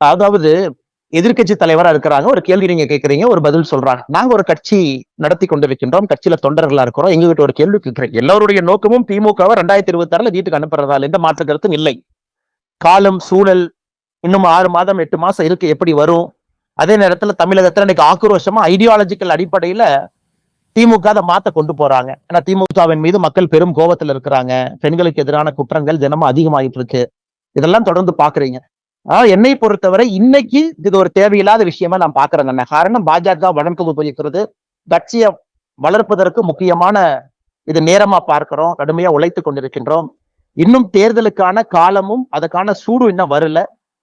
அதாவது எதிர்க்கட்சி தலைவரா இருக்கிறாங்க. ஒரு கேள்வி நீங்க கேட்குறீங்க ஒரு பதில் சொல்றாங்க. நாங்க ஒரு கட்சி நடத்தி கொண்டிருக்கின்றோம். கட்சியில தொண்டர்களா இருக்கிறோம். எங்ககிட்ட ஒரு கேள்வி கேட்கிறேன் எல்லாருடைய நோக்கமும் திமுகவை ரெண்டாயிரத்தி இருபத்தி ஆறுல வீட்டுக்கு அனுப்புறதால எந்த மாற்று கருத்தும் இல்லை. காலம் சூழல் இன்னும் ஆறு மாதம் எட்டு மாசம் இருக்கு. எப்படி வரும்? அதே நேரத்துல தமிழகத்துல இன்னைக்கு ஆக்ரோஷமா ஐடியாலஜிக்கல் அடிப்படையில திமுக அதை மாத்த கொண்டு போறாங்க. ஏன்னா திமுகவின் மீது மக்கள் பெரும் கோபத்துல இருக்கிறாங்க. பெண்களுக்கு எதிரான குற்றங்கள் தினமும் அதிகமாயிட்டு இருக்கு. இதெல்லாம் தொடர்ந்து பாக்குறீங்க. ஆனா என்னை பொறுத்தவரை இன்னைக்கு இது ஒரு தேவையில்லாத விஷயமா நான் பாக்குறேங்க காரணம் பாஜக வழக்கு உபயோகிக்கிறது கட்சியை வளர்ப்பதற்கு முக்கியமான இது நேரமா பார்க்கிறோம். கடுமையா உழைத்து கொண்டிருக்கின்றோம். இன்னும் தேர்தலுக்கான காலமும் அதுக்கான சூடும் இன்னும் வரல.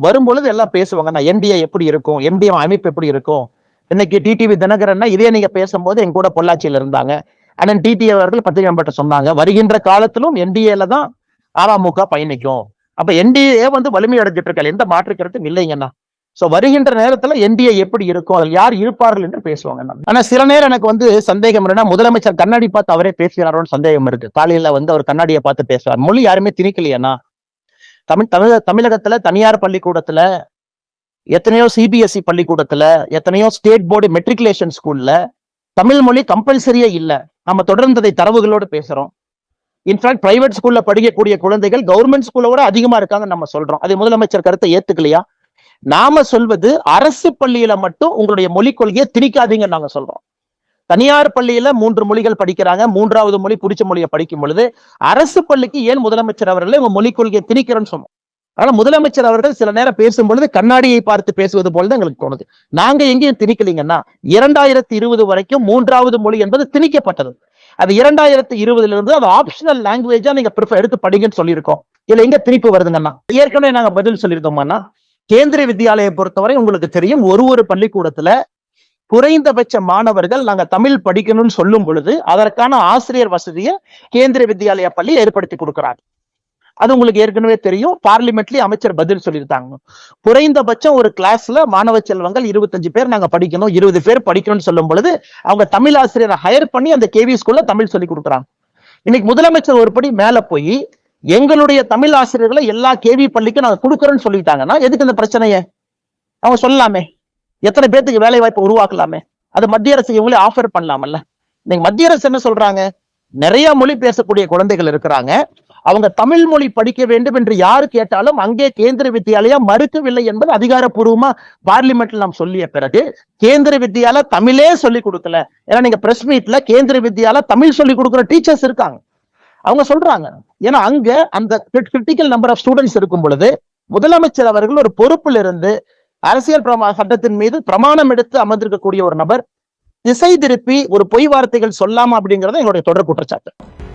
வரும்பொழுது எல்லாம் பேசுவாங்க நான் என்டிஏ எப்படி இருக்கும்? என்டிஏ அமைப்பு எப்படி இருக்கும்? இன்னைக்கு டிடிவி தினகரன்னா இதே நீங்க பேசும்போது எங்க கூட பொள்ளாச்சியில இருந்தாங்க. அண்ணன் டிடி அவர்கள் பத்திரிகை நண்பர்கிட்ட சொன்னாங்க வருகின்ற காலத்திலும் என்டிஏல தான் அமமுக பயணிக்கும். அப்ப என்டிஏ வந்து வலிமை அடைஞ்சிட்டு இருக்காங்க எந்த மாற்று கருத்தும் இல்லைங்கண்ணா சோ வருகின்ற நேரத்துல என்டிஏ எப்படி இருக்கும்? அதில் யார் இருப்பார்கள் என்று பேசுவாங்க ஆனா சில நேரம் எனக்கு வந்து சந்தேகம் என்னன்னா முதலமைச்சர் கண்ணாடி பார்த்து அவரே பேசுகிறாரோன்னு சந்தேகம் இருக்கு. காலையில வந்து அவர் கண்ணாடியை பார்த்து பேசுவார். மொழி யாருமே திணிக்கலையாண்ணா தமிழ் தமிழக தமிழகத்துல தனியார் பள்ளிக்கூடத்துல எத்தனையோ சிபிஎஸ்இ பள்ளிக்கூடத்துல எத்தனையோ ஸ்டேட் போர்டு மெட்ரிகுலேஷன் ஸ்கூல்ல தமிழ் மொழி கம்பல்சரியே இல்லை. நம்ம தொடர்ந்ததை தரவுகளோடு பேசுறோம். இன்ஃபேக்ட் பிரைவேட் ஸ்கூல்ல படிக்கக்கூடிய குழந்தைகள் கவர்மெண்ட் ஸ்கூல்ல விட அதிகமா இருக்காங்கன்னு நம்ம சொல்றோம். அது முதலமைச்சர் கருத்தை ஏத்துக்கலையா? நாம சொல்வது அரசு பள்ளியில மட்டும் உங்களுடைய மொழிக் கொள்கையை திணிக்காதீங்கன்னு நாங்க சொல்றோம். தனியார் பள்ளியில மூன்று மொழிகள் படிக்கிறாங்க. மூன்றாவது மொழி புடிச்ச மொழியை படிக்கும் பொழுது அரசு பள்ளிக்கு ஏன் முதலமைச்சர் அவர்களே உங்க மொழிக் கொள்கையை திணிக்கிறேன்னு சொன்னோம். ஆனா முதலமைச்சர் அவர்கள் சில நேரம் பேசும் பொழுது கண்ணாடியை பார்த்து பேசுவது போல தான் எங்களுக்கு தோணுது. நாங்க எங்கேயும் திணிக்கலீங்கன்னா இரண்டாயிரத்தி இருபது வரைக்கும் மூன்றாவது மொழி என்பது திணிக்கப்பட்டது. அது இரண்டாயிரத்தி இருபதுல இருந்து அது ஆப்ஷனல் லாங்குவேஜா நீங்க ப்ரிஃபர் எடுத்து படிங்கன்னு சொல்லியிருக்கோம். இதுல எங்க திணிப்பு வருதுங்கன்னா ஏற்கனவே நாங்க பதில் சொல்லியிருக்கோம்னா கேந்திரிய வித்யாலயை பொறுத்தவரை உங்களுக்கு தெரியும் ஒரு ஒரு பள்ளிக்கூடத்துல குறைந்தபட்ச மாணவர்கள் நாங்க தமிழ் படிக்கணும்னு சொல்லும் பொழுது அதற்கான ஆசிரியர் வசதியை கேந்திரிய வித்யாலய பள்ளி ஏற்படுத்தி கொடுக்கிறாங்க. அது உங்களுக்கு ஏற்கனவே தெரியும். பார்லிமெண்ட்லயும் அமைச்சர் பதில் சொல்லியிருந்தாங்க குறைந்தபட்சம் ஒரு கிளாஸ்ல மாணவ செல்வங்கள் இருபத்தஞ்சு பேர் நாங்க படிக்கணும். இருபது பேர் படிக்கணும்னு சொல்லும் பொழுது அவங்க தமிழ் ஆசிரியரை ஹையர் பண்ணி அந்த கேவி ஸ்கூல்ல தமிழ் சொல்லி கொடுக்குறாங்க. இன்னைக்கு முதலமைச்சர் ஒரு படி மேல போய் எங்களுடைய தமிழ் ஆசிரியர்களை எல்லா கேவி பள்ளிக்கும் நாங்க கொடுக்குறோம்னு சொல்லிட்டாங்கன்னா எதுக்கு இந்த பிரச்சனையை? அவங்க சொல்லலாமே. எத்தனை பேத்துக்கு வேலை வாய்ப்பு உருவாக்கலாமே? அது மத்திய அரசு இவங்களே ஆஃபர் பண்ணலாமல்ல. இன்னைக்கு மத்திய அரசு என்ன சொல்றாங்க? நிறைய மொழி பேசக்கூடிய குழந்தைகள் இருக்கிறாங்க. அவங்க தமிழ் மொழி படிக்க வேண்டும் என்று யாரு கேட்டாலும் அங்கே கேந்திர வித்யாலயா மறுக்கவில்லை என்பது அதிகாரப்பூர்வமா பார்லிமெண்ட்ல நாம் சொல்லிய பிறகு கேந்திர வித்யாலயா தமிழே சொல்லி கொடுக்கல. ஏன்னா நீங்க பிரஸ் மீட்ல கேந்திர வித்யாலயா தமிழ் சொல்லி கொடுக்குற டீச்சர்ஸ் இருக்காங்க. அவங்க சொல்றாங்க. ஏன்னா அங்க அந்த கிரிட்டிக்கல் நம்பர் ஆஃப் ஸ்டூடெண்ட்ஸ் இருக்கும் பொழுது முதலமைச்சர் அவர்கள் ஒரு பொறுப்பில் இருந்து அரசியல் பிரமா சட்டத்தின் மீது பிரமாணம் எடுத்து அமர்ந்திருக்கக்கூடிய ஒரு நபர் திசை திருப்பி ஒரு பொய் வார்த்தைகள் சொல்லாம அப்படிங்கறது எங்களுடைய தொடர் குற்றச்சாட்டு.